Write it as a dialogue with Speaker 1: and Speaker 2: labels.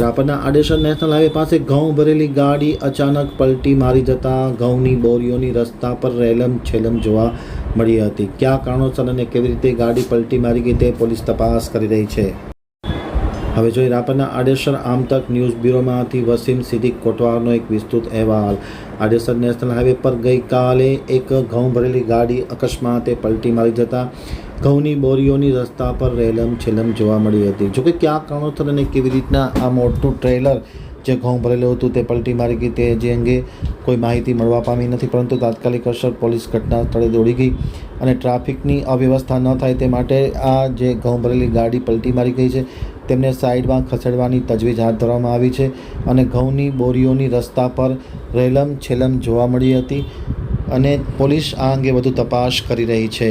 Speaker 1: રાપરના Adesar national highway પાસે ઘઉં ભરેલી ગાડી અચાનક પલટી મારી જતા ઘઉંની બોરીઓની રસ્તા પર રેલમ છેલમ જોવા મળી હતી. કયા કારણોસર અને કેવી રીતે ગાડી પલટી મારી ગઈ તે પોલીસ તપાસ કરી રહી છે. હવે જોઈએ રાપરના આડેસર આમતક ન્યૂઝ બ્યુરોમાંથી વસીમ સિદ્દીક કોટવારનો એક વિસ્તૃત અહેવાલ. આડેસર નેશનલ હાઈવે પર ગઈકાલે એક ઘઉં ભરેલી ગાડી અકસ્માતે પલટી મારી જતા ઘઉંની બોરીઓની રસ્તા પર રેલમ છેલમ જોવા મળી હતી. જોકે કયા કારણોસર અને કેવી રીતના આ મોટું ટ્રેલર જે ઘઉં ભરેલું હતું તે પલટી મારી ગઈ તે જે અંગે કોઈ માહિતી મળવા પામી નથી, પરંતુ તાત્કાલિક અસર પોલીસ ઘટના સ્થળે દોડી ગઈ અને ટ્રાફિકની અવ્યવસ્થા ન થાય તે માટે આ જે ઘઉં ભરેલી ગાડી પલટી મારી ગઈ છે, તેમને સાઈડમાં ખસેડવાની તજવીજ હાથ ધરવામાં આવી છે અને ઘઉંની બોરીઓની રસ્તા પર રેલમ છેલમ જોવા મળી હતી અને પોલીસ આ અંગે વધુ તપાસ કરી રહી છે.